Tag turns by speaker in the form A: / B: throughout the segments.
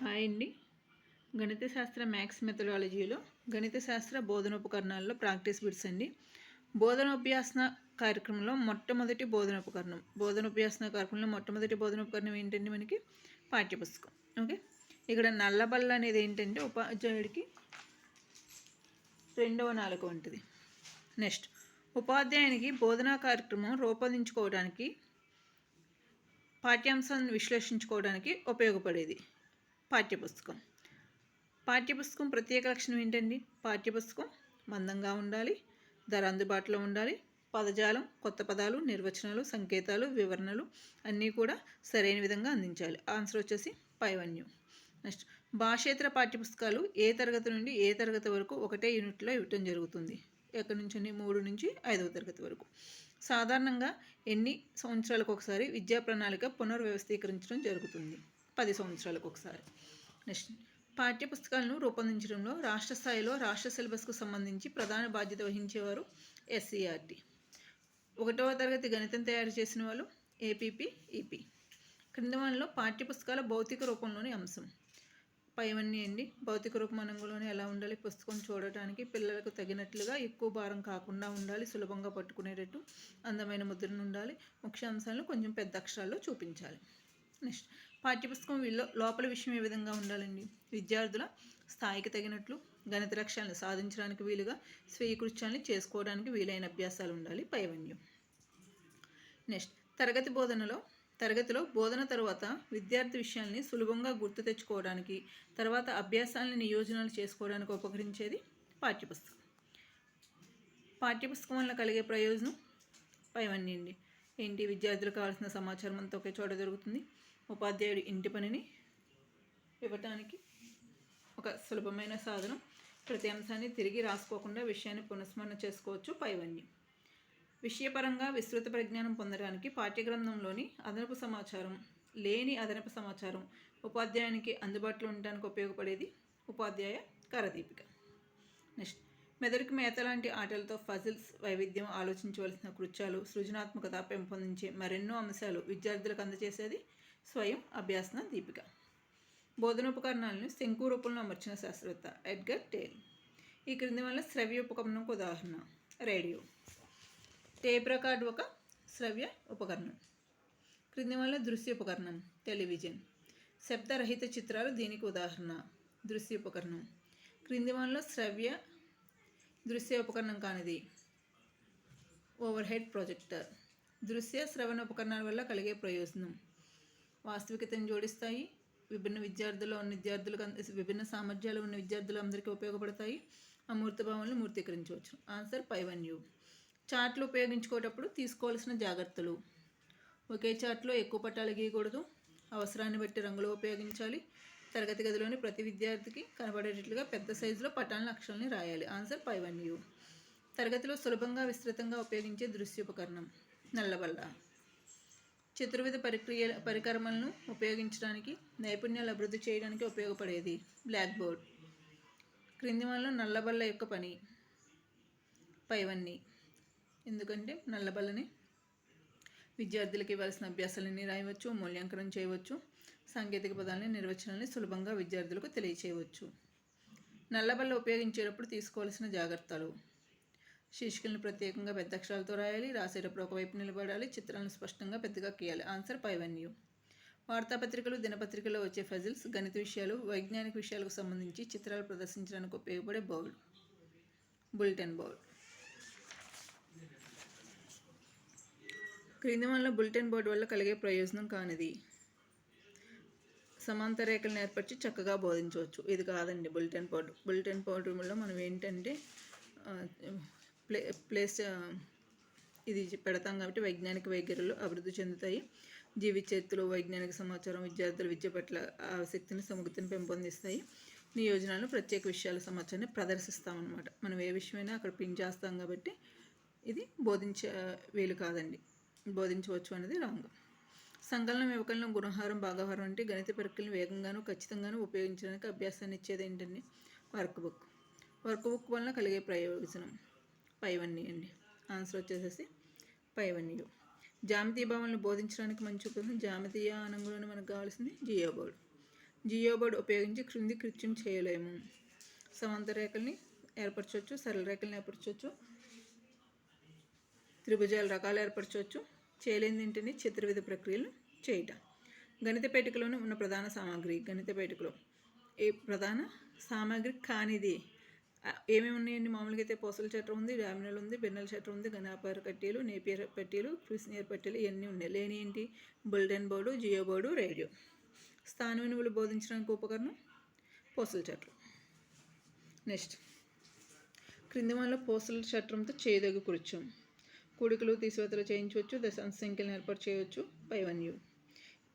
A: Hi అండి. గణిత శాస్త్ర మ్యాథ్స్ మెథడాలజీలో గణిత శాస్త్ర బోధనోపకరణాల్లో ప్రాక్టీస్ బిట్స్ అండి. బోధనోభ్యాసన కార్యక్రమంలో మొట్టమొదటి బోధనోపకరణం. బోధనోభ్యాసన కార్యక్రమంలో మొట్టమొదటి బోధనోపకరణం ఏంటంటే మనకి? పాఠ్యపుస్తకం. ఓకే? ఇక్కడ నల్లబల్ల అనేది ఏంటంటే ఉపాధ్యాయుడికి రెండవ నాలుగు వంటిది. నెక్స్ట్. ఉపాధ్యాయునికి బోధనా కార్యక్రమం రూపొందించుకోవడానికి పాఠ్యాంశాన్ని విశ్లేషించుకోవడానికి ఉపయోగపడేది. పాఠ్యపుస్తకం. పాఠ్యపుస్తకం ప్రత్యేక లక్షణం ఏంటండి? పాఠ్యపుస్తకం మందంగా ఉండాలి ధర అందుబాటులో ఉండాలి పదజాలం కొత్త పదాలు నిర్వచనాలు సంకేతాలు వివరణలు అన్నీ కూడా సరైన విధంగా అందించాలి. ఆన్సర్ వచ్చేసి పైవన్యం. నెక్స్ట్ భాషేతర పాఠ్యపుస్తకాలు ఏ తరగతి నుండి ఏ తరగతి వరకు ఒకటే యూనిట్లో ఇవ్వటం జరుగుతుంది? ఎక్కడి నుంచి మూడు నుంచి ఐదవ తరగతి వరకు. సాధారణంగా ఎన్ని సంవత్సరాలకు ఒకసారి విద్యా ప్రణాళిక పునర్వ్యవస్థీకరించడం జరుగుతుంది? పది సంవత్సరాలకు ఒకసారి నెక్స్ట్ పాఠ్యపుస్తకాలను రూపొందించడంలో రాష్ట్ర స్థాయిలో రాష్ట్ర సిలబస్కు సంబంధించి ప్రధాన బాధ్యత వహించేవారు ఎస్సీఆర్టీ. ఒకటవ తరగతి గణితం తయారు చేసిన వాళ్ళు ఏపీపీ ఈపీ. క్రింద వాళ్ళలో పాఠ్యపుస్తకాల భౌతిక రూపంలోని అంశం. పైవన్నీ అండి. భౌతిక రూపమనంలోనే ఎలా ఉండాలి? పుస్తకం చూడటానికి పిల్లలకు తగినట్లుగా ఎక్కువ భారం కాకుండా ఉండాలి సులభంగా పట్టుకునేటట్టు అందమైన ముద్రను ఉండాలి ముఖ్య అంశాలను కొంచెం పెద్ద అక్షరాల్లో చూపించాలి. నెక్స్ట్ పాఠ్యపుస్తకం వీళ్ళలో లోపల విషయం ఏ విధంగా ఉండాలండి? విద్యార్థుల స్థాయికి తగినట్లు గణిత లక్ష్యాలను సాధించడానికి వీలుగా స్వీయ కృత్యాన్ని చేసుకోవడానికి వీలైన అభ్యాసాలు ఉండాలి. పైవన్యం. నెక్స్ట్ తరగతి బోధనలో తరగతిలో బోధన తర్వాత విద్యార్థి విషయాల్ని సులభంగా గుర్తు తెచ్చుకోవడానికి తర్వాత అభ్యాసాలని నియోజనాలు చేసుకోవడానికి ఉపకరించేది పాఠ్యపుస్తకం. పాఠ్యపుస్తకం వల్ల కలిగే ప్రయోజనం పైవన్నీ అండి ఏంటి విద్యార్థులకు కావాల్సిన సమాచారం అంతా ఒకే చోట దొరుకుతుంది. ఉపాధ్యాయుడు ఇంటి పనిని ఇవ్వటానికి ఒక సులభమైన సాధనం. ప్రతి అంశాన్ని తిరిగి రాసుకోకుండా విషయాన్ని పునఃస్మరణ చేసుకోవచ్చు పైవన్నీ విషయపరంగా విస్తృత పరిజ్ఞానం పొందడానికి పాఠ్యగ్రంథంలోని అదనపు సమాచారం లేని అదనపు సమాచారం ఉపాధ్యాయునికి అందుబాటులో ఉండడానికి ఉపయోగపడేది ఉపాధ్యాయ కరదీపిక. నెక్స్ట్. మెదడుకు మేత లాంటి ఆటలతో ఫజిల్స్ వైవిధ్యం ఆలోచించవలసిన కృత్యాలు సృజనాత్మకత పెంపొందించే మరెన్నో అంశాలు విద్యార్థులకు అందజేసేది స్వయం అభ్యాసన దీపిక. బోధనోపకరణాలను శంకు రూపంలో అమర్చిన శాస్త్రవేత్త ఎడ్గర్ టేల్. ఈ క్రింది వల్ల శ్రవ్య ఉపకరణంకు ఉదాహరణ. రేడియో. టేప్ రికార్డ్ ఒక శ్రవ్య ఉపకరణం. క్రింది వల్ల దృశ్య ఉపకరణం టెలివిజన్. శబ్దరహిత చిత్రాలు దీనికి ఉదాహరణ. దృశ్య ఉపకరణం. క్రింది వల్ల శ్రవ్య దృశ్య ఉపకరణం కానిది. Overhead projector. దృశ్య శ్రవణ ఉపకరణాల వల్ల కలిగే ప్రయోజనం. వాస్తవికతను జోడిస్తాయి. విభిన్న విద్యార్థులు ఉన్న విద్యార్థులకు విభిన్న సామర్థ్యాలు ఉన్న విద్యార్థులు అందరికీ ఉపయోగపడతాయి. అమూర్త భావనలు మూర్తీకరించవచ్చు. ఆన్సర్ పై వన్ యూ. చార్ట్లు ఉపయోగించుకోటప్పుడు తీసుకోవాల్సిన జాగ్రత్తలు. ఒకే చార్ట్లో ఎక్కువ పట్టాలు గీయకూడదు. అవసరాన్ని బట్టి రంగులు ఉపయోగించాలి. తరగతి గదిలోని ప్రతి విద్యార్థికి కనబడేటట్లుగా పెద్ద సైజులో పటాలను అక్షరాలని రాయాలి. ఆన్సర్ పై వన్ యూ. తరగతిలో సులభంగా విస్తృతంగా ఉపయోగించే దృశ్యోపకరణం. నల్లబల్ల. చతుర్విధ పరిక్రియ పరికరమలను ఉపయోగించడానికి నైపుణ్యాలు అభివృద్ధి చేయడానికి ఉపయోగపడేది బ్లాక్ బోర్డ్. క్రింది వల్ల నల్లబల్ల యొక్క పని. పైవన్నీ ఎందుకంటే నల్లబల్లని విద్యార్థులకు ఇవ్వాల్సిన అభ్యాసాలన్నీ రాయవచ్చు మూల్యాంకనం చేయవచ్చు. సాంకేతిక పదాలని నిర్వచనాన్ని సులభంగా విద్యార్థులకు తెలియచేయవచ్చు. నల్లబల్ల ఉపయోగించేటప్పుడు తీసుకోవాల్సిన జాగ్రత్తలు. శీర్షికలను ప్రత్యేకంగా పెద్ద అక్షరాలతో రాయాలి రాసేటప్పుడు ఒకవైపు నిలబడాలి చిత్రాలను స్పష్టంగా పెద్దగా గీయాలి. ఆన్సర్ పైవన్యూ వార్తాపత్రికలు దినపత్రికల్లో వచ్చే ఫజిల్స్ గణిత విషయాలు వైజ్ఞానిక విషయాలకు సంబంధించి చిత్రాలు ప్రదర్శించడానికి ఉపయోగపడే బౌల్ బులెటిన్ బోర్డ్ క్రింది వల్ల బులెటిన్ బోర్డు వల్ల కలిగే ప్రయోజనం కానిది. సమాంతర రేఖలను ఏర్పరిచి చక్కగా బోధించవచ్చు. ఇది కాదండి బులెటిన్ బోర్డు. బులెటిన్ బోర్డులో మనం ఏంటంటే ప్లే ప్లేస్ ఇది పెడతాం కాబట్టి వైజ్ఞానిక వైఖరులు అభివృద్ధి చెందుతాయి. జీవి చేతులు వైజ్ఞానిక సమాచారం విద్యార్థుల విద్య పట్ల ఆసక్తిని సముఖతని పెంపొందిస్తాయి. నియోజనాలు ప్రత్యేక విషయాల సమాచారాన్ని ప్రదర్శిస్తామన్నమాట. మనం ఏ విషయమైనా అక్కడ పిన్ చేస్తాం కాబట్టి ఇది బోధించే వీలు కాదండి. బోధించవచ్చు అనేది రాంగ్. సంకలనం వివకలనం గుణహారం భాగహారం అంటే గణిత ప్రక్రియను వేగంగాను ఖచ్చితంగాను ఉపయోగించడానికి అభ్యాసాన్ని ఇచ్చేది ఏంటండి? Work book. వర్క్ బుక్ వలన కలిగే ప్రయోజనం. పైవన్నీ అండి. ఆన్సర్ వచ్చేసేసి పైవన్నీయు జామితీయ భావనలు బోధించడానికి మంచి ఉపయోగం జామితీయ అనంగులను మనకు కావాల్సింది జియో బోర్డు జియో ఉపయోగించి క్రింది కృత్యం చేయలేము. సమాంతర రేఖల్ని ఏర్పరచవచ్చు సరళ రేఖల్ని ఏర్పరచవచ్చు త్రిభుజాల రకాలు ఏర్పరచవచ్చు చేయలేని చతుర్విధ ప్రక్రియలు చేయటం. గణిత పేటికలోనే ఉన్న ప్రధాన సామాగ్రి గణిత పేటికలో ఏ ప్రధాన సామాగ్రి కానిది. ఏమేమి ఉన్నాయండి? మామూలుగా అయితే పోసల చట్టం ఉంది డామినల్ ఉంది బెన్నెల చట్టం ఉంది గణాపార పట్టీలు నేపియర్ పట్టీలు క్రిస్నియర్ పట్టీలు ఇవన్నీ ఉన్నాయి. లేని ఏంటి? Bulletin board geoboard radio. స్థాన వినువులు బోధించడానికి ఉపకరణం? పోసల చట్టం. నెక్స్ట్. క్రింది వల్ల పోసల చట్రంతో చేయదగు కృత్యం. కూడికలు తీసివేతలు చేయించవచ్చు దశాంశ సంఖ్యలను ఏర్పాటు చేయవచ్చు పైవన్యు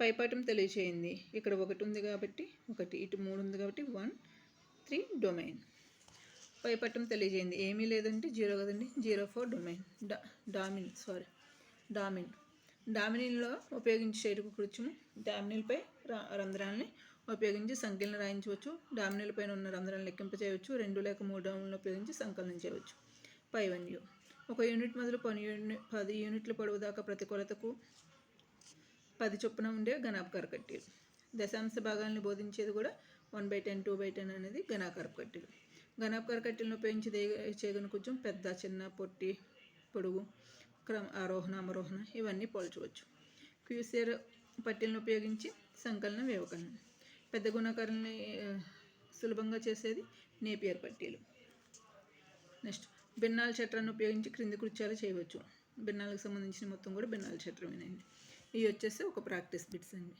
A: పైపాఠం తెలియచేయింది ఇక్కడ ఒకటి ఉంది కాబట్టి ఒకటి ఇటు మూడు ఉంది కాబట్టి వన్ త్రీ డొమైన్. పైపట్టం తెలియజేయండి ఏమీ లేదంటే జీరో కదండి జీరో ఫోర్ డొమైన్. డా డామిన్ సారీ డామిన్. డామినిన్లో ఉపయోగించే చేరుకు కృత్యము. డామినిల్పై ర- రంధ్రాలని ఉపయోగించి సంఖ్యలను రాయించవచ్చు. డామినిల్ పైన ఉన్న రంధ్రాలను లెక్కింప చేయవచ్చు రెండు లేక మూడు డామిన్లను ఉపయోగించి సంకలనం చేయవచ్చు. పైవన్యు ఒక యూనిట్ మొదలు పని యూనిట్ పది యూనిట్ల పొడవు దాకా ప్రతి కొలతకు పది చొప్పున ఉండే గణాకార కట్టీలు. దశాంశ భాగాలను బోధించేది కూడా one by ten two by ten అనేది గణాకార కట్టీలు. గణాకార కట్టెలను ఉపయోగించి చేయగలిగిన కొంచెం పెద్ద చిన్న పొట్టి పొడుగు క్రమ ఆరోహణ అవరోహణ ఇవన్నీ పోల్చవచ్చు. క్యూసేర్ పట్టీలను ఉపయోగించి సంకలనం వ్యవకలనం. పెద్ద గుణకారాలని సులభంగా చేసేది నేపియర్ పట్టీలు. నెక్స్ట్. బెన్నాల చట్రాన్ని ఉపయోగించి క్రింది కృత్యాలు చేయవచ్చు. బెన్నాలకు సంబంధించిన మొత్తం కూడా బెన్నాల చట్రమేనండి ఇవి వచ్చేసి ఒక ప్రాక్టీస్ బిట్స్ అండి.